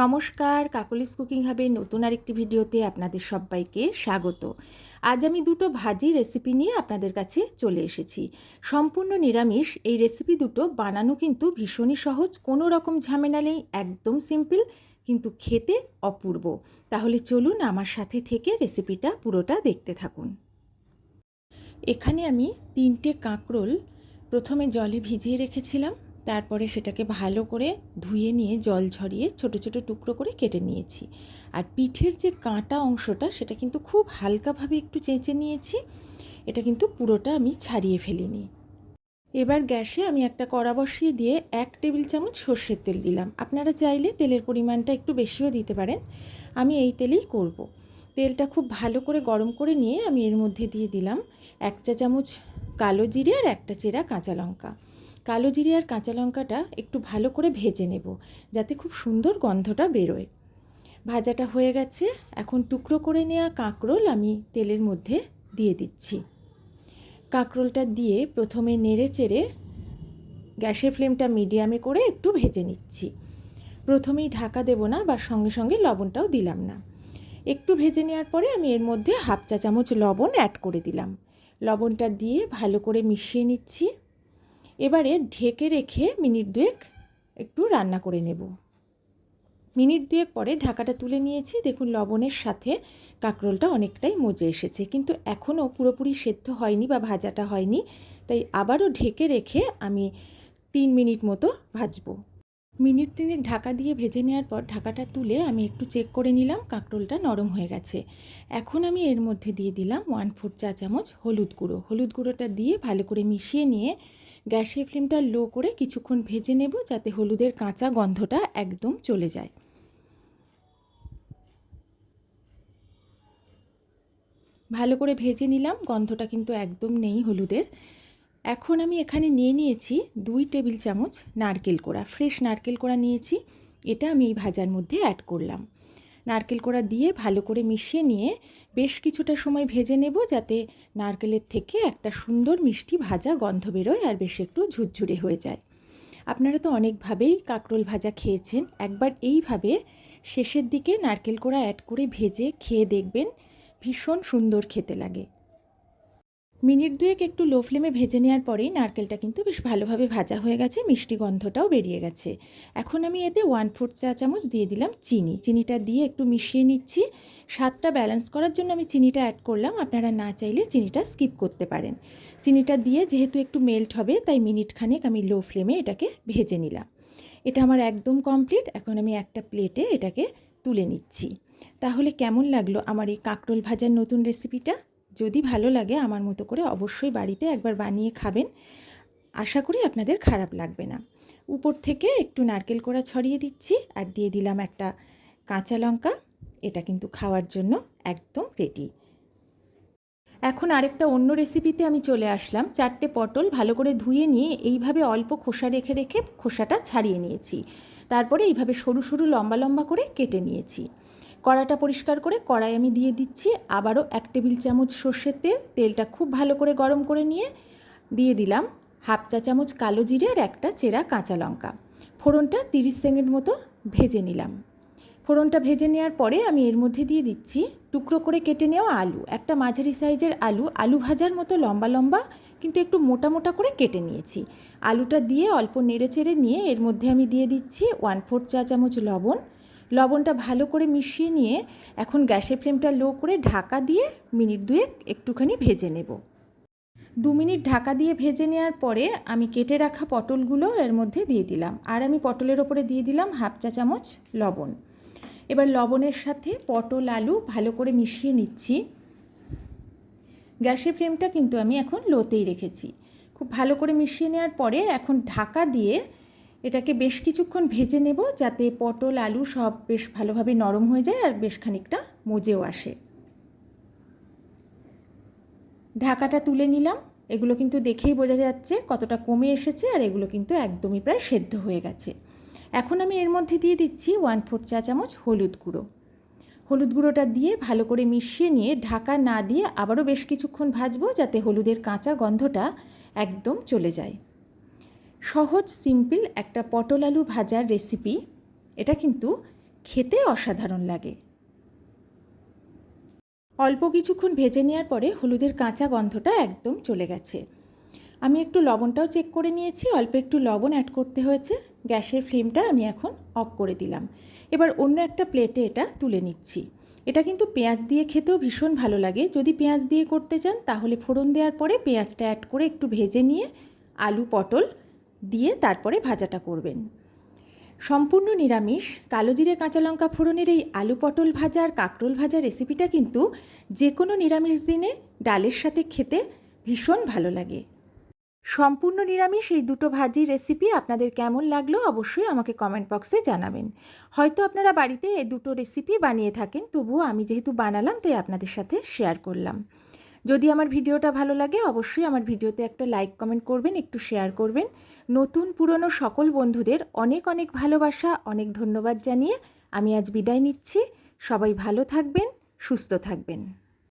নমস্কার, কাকলিস কুকিং হাবের নতুন আরেকটি ভিডিওতে আপনাদের সবাইকে স্বাগত। আজ আমি দুটো ভাজি রেসিপি নিয়ে আপনাদের কাছে চলে এসেছি। সম্পূর্ণ নিরামিষ, এই রেসিপি দুটো বানানো কিন্তু ভীষণই সহজ, কোনো রকম ঝামেলা নেই, একদম সিম্পল, কিন্তু খেতে অপূর্ব। তাহলে চলুন আমার সাথে থেকে রেসিপিটা পুরোটা দেখতে থাকুন। এখানে আমি তিনটে কাঁকরোল প্রথমে জলে ভিজিয়ে রেখেছিলাম। তারপরে সেটাকে ভালো করে ধুয়ে নিয়ে জল ঝরিয়ে ছোট ছোট টুকরো করে কেটে নিয়েছি। আর পিঠের যে কাঁটা অংশটা সেটা কিন্তু খুব হালকাভাবে একটু চেঁচে নিয়েছি। এটা কিন্তু পুরোটা আমি ছাড়িয়ে ফেলিনি। এবার গ্যাসে আমি একটা কড়া বসিয়ে দিয়ে এক টেবিল চামচ সর্ষের তেল দিলাম। আপনারা চাইলে তেলের পরিমাণটা একটু বেশিও দিতে পারেন। আমি এই তেলেই করব। তেলটা খুব ভালো করে গরম করে নিয়ে আমি এর মধ্যে দিয়ে দিলাম এক চা চামচ কালো জিরে আর একটা চেরা কাঁচা লঙ্কা। কালো জিরে আর কাঁচা লঙ্কাটা একটু ভালো করে ভেজে নেব, যাতে খুব সুন্দর গন্ধটা বেরোয়। ভাজাটা হয়ে গেছে, এখন টুকরো করে নেওয়া কাঁকরোল আমি তেলের মধ্যে দিয়ে দিচ্ছি। কাঁকরোলটা দিয়ে প্রথমে নেড়ে চেড়ে গ্যাসের ফ্লেমটা মিডিয়ামে করে একটু ভেজে নিচ্ছি। প্রথমেই ঢাকা দেব না বা সঙ্গে সঙ্গে লবণটাও দিলাম না। একটু ভেজে নেওয়ার পরে আমি এর মধ্যে হাফ চা চামচ লবণ অ্যাড করে দিলাম। লবণটা দিয়ে ভালো করে মিশিয়ে নিচ্ছি। এবারে ঢেকে রেখে মিনিট দুয়েক একটু রান্না করে নেব। মিনিট দুয়েক পরে ঢাকাটা তুলে নিয়েছি। দেখুন, লবণের সাথে কাঁকরোলটা অনেকটাই মজে এসেছে। কিন্তু এখনও পুরোপুরি সেদ্ধ হয়নি বা ভাজাটা হয়নি, তাই আবারও ঢেকে রেখে আমি তিন মিনিট মতো ভাজবো। মিনিট তিনেক ঢাকা দিয়ে ভেজে নেওয়ার পর ঢাকাটা তুলে আমি একটু চেক করে নিলাম, কাঁকরোলটা নরম হয়ে গেছে। এখন আমি এর মধ্যে দিয়ে দিলাম ওয়ান ফোর চা চামচ হলুদ গুঁড়ো। হলুদ গুঁড়োটা দিয়ে ভালো করে মিশিয়ে নিয়ে গ্যাসের ফ্লেমটা লো করে কিছুক্ষণ ভেজে নেব যাতে হলুদের কাঁচা গন্ধটা একদম চলে যায়। ভালো করে ভেজে নিলাম, গন্ধটা কিন্তু একদম নেই হলুদের। এখন আমি এখানে নিয়ে নিয়েছি দুই টেবিল চামচ নারকেল কোড়া, ফ্রেশ নারকেল কোড়া নিয়েছি। এটা আমি এই ভাজার মধ্যে অ্যাড করলাম। নারকেল কোড়া দিয়ে ভালো করে মিশিয়ে নিয়ে বেশ কিছুটা সময় ভেজে নেব যাতে নারকেলের থেকে একটা সুন্দর মিষ্টি ভাজা গন্ধ বেরোয় আর বেশ একটু ঝুরঝুরে হয়ে যায়। আপনারা তো অনেকভাবেই কাঁকরোল ভাজা খেয়েছেন। একবার এইভাবে শেষের দিকে নারকেল কোড়া অ্যাড করে ভেজে খেয়ে দেখবেন, ভীষণ সুন্দর খেতে লাগে। মিনিট দুয়েক একটু লো ফ্লেমে ভেজে নেওয়ার পরেই নারকেলটা কিন্তু বেশ ভালোভাবে ভাজা হয়ে গেছে, মিষ্টি গন্ধটাও বেরিয়ে গেছে। এখন আমি এতে ওয়ান ফোর্থ চা চামচ দিয়ে দিলাম চিনি। চিনিটা দিয়ে একটু মিশিয়ে নিচ্ছি। স্বাদটা ব্যালেন্স করার জন্য আমি চিনিটা অ্যাড করলাম। আপনারা না চাইলে চিনিটা স্কিপ করতে পারেন। চিনিটা দিয়ে যেহেতু একটু মেল্ট হবে, তাই মিনিট খানেক আমি লো ফ্লেমে এটাকে ভেজে নিলাম। এটা আমার একদম কমপ্লিট এখন আমি একটা প্লেটে এটাকে তুলে নিচ্ছি। তাহলে কেমন লাগল আমার এই কাঁকরোল ভাজার নতুন রেসিপিটা যদি ভালো লাগে আমার মতো করে অবশ্যই বাড়িতে একবার বানিয়ে খাবেন। আশা করি আপনাদের খারাপ লাগবে না। উপর থেকে একটু নারকেল কোড়া ছড়িয়ে দিচ্ছি আর দিয়ে দিলাম একটা কাঁচা লঙ্কা। এটা কিন্তু খাওয়ার জন্য একদম রেডি এখন আরেকটা অন্য রেসিপিতে আমি চলে আসলাম। চারটে পটল ভালো করে ধুয়ে নিয়ে এইভাবে অল্প খোসা রেখে রেখে খোসাটা ছাড়িয়ে নিয়েছি। তারপরে এইভাবে সরু সরু লম্বা লম্বা করে কেটে নিয়েছি। কড়াটা পরিষ্কার করে কড়াই আমি দিয়ে দিচ্ছি। আবারও এক টেবিল চামচ সর্ষের তেল, তেলটা খুব ভালো করে গরম করে নিয়ে দিয়ে দিলাম হাফ চা চামচ কালো জিরে আর একটা চেরা কাঁচা লঙ্কা। ফোড়নটা তিরিশ সেকেন্ড মতো ভেজে নিলাম। ফোড়নটা ভেজে নেওয়ার পরে আমি এর মধ্যে দিয়ে দিচ্ছি টুকরো করে কেটে নেওয়া আলু। একটা মাঝারি সাইজের আলু আলু ভাজার মতো লম্বা লম্বা, কিন্তু একটু মোটা মোটা করে কেটে নিয়েছি। আলুটা দিয়ে অল্প নেড়ে চেড়ে নিয়ে এর মধ্যে আমি দিয়ে দিচ্ছি ওয়ান ফোর চা চামচ লবণ লবণটা ভালো করে মিশিয়ে নিয়ে এখন গ্যাসের ফ্লেমটা লো করে ঢাকা দিয়ে মিনিট দুয়েক একটুখানি ভেজে নেব। দু মিনিট ঢাকা দিয়ে ভেজে নেওয়ার পরে আমি কেটে রাখা পটলগুলো এর মধ্যে দিয়ে দিলাম। আর আমি পটলের ওপরে দিয়ে দিলাম হাফ চা চামচ লবণ। এবার লবণের সাথে পটল, আলু ভালো করে মিশিয়ে নিচ্ছি। গ্যাসের ফ্লেমটা কিন্তু আমি এখন লোতেই রেখেছি। খুব ভালো করে মিশিয়ে নেওয়ার পরে এখন ঢাকা দিয়ে এটাকে বেশ কিছুক্ষণ ভেজে নেব যাতে পটল, আলু সব বেশ ভালোভাবে নরম হয়ে যায় আর বেশ খানিকটা মজেও আসে। ঢাকাটা তুলে নিলাম। এগুলো কিন্তু দেখেই বোঝা যাচ্ছে কতটা কমে এসেছে আর এগুলো কিন্তু একদমই প্রায় সেদ্ধ হয়ে গেছে। এখন আমি এর মধ্যে দিয়ে দিচ্ছি ওয়ান ফোর চা চামচ হলুদ গুঁড়ো। হলুদ গুঁড়োটা দিয়ে ভালো করে মিশিয়ে নিয়ে ঢাকা না দিয়ে আবারও বেশ কিছুক্ষণ ভাজবো যাতে হলুদের কাঁচা গন্ধটা একদম চলে যায়। সহজ, সিম্পল একটা পটল আলু ভাজার রেসিপি। এটা কিন্তু খেতে অসাধারণ লাগে। অল্প কিছুক্ষণ ভেজে নেওয়ার পরে হলুদের কাঁচা গন্ধটা একদম চলে গেছে। আমি একটু লবণটাও চেক করে নিয়েছি, অল্প একটু লবণ অ্যাড করতে হয়েছে। গ্যাসের ফ্লেমটা আমি এখন অফ করে দিলাম। এবার অন্য একটা প্লেটে এটা তুলে নিচ্ছি। এটা কিন্তু পেঁয়াজ দিয়ে খেতেও ভীষণ ভালো লাগে। যদি পেঁয়াজ দিয়ে করতে চান, তাহলে ফোড়ন দেওয়ার পরে পেঁয়াজটা অ্যাড করে একটু ভেজে নিয়ে আলু, পটল দিয়ে তারপরে ভাজাটা করবেন। সম্পূর্ণ নিরামিষ, কালো জিরে, কাঁচা লঙ্কা ফোড়নের এই আলু পটল ভাজা আর কাঁকরোল ভাজা রেসিপিটা কিন্তু যে কোনো নিরামিষ দিনে ডালের সাথে খেতে ভীষণ ভালো লাগে। সম্পূর্ণ নিরামিষ এই দুটো ভাজির রেসিপি আপনাদের কেমন লাগল অবশ্যই আমাকে কমেন্ট বক্সে জানাবেন। হয়তো আপনারা বাড়িতে এই দুটো রেসিপি বানিয়ে থাকেন, তবুও আমি যেহেতু বানালাম, তাই আপনাদের সাথে শেয়ার করলাম। যদি আমার ভিডিওটা ভালো লাগে, অবশ্যই আমার ভিডিওতে একটা লাইক কমেন্ট করবেন, একটু শেয়ার করবেন। নতুন, পুরনো সকল বন্ধুদের অনেক অনেক ভালোবাসা, অনেক ধন্যবাদ জানিয়ে আমি আজ বিদায় নিচ্ছি। সবাই ভালো থাকবেন, সুস্থ থাকবেন।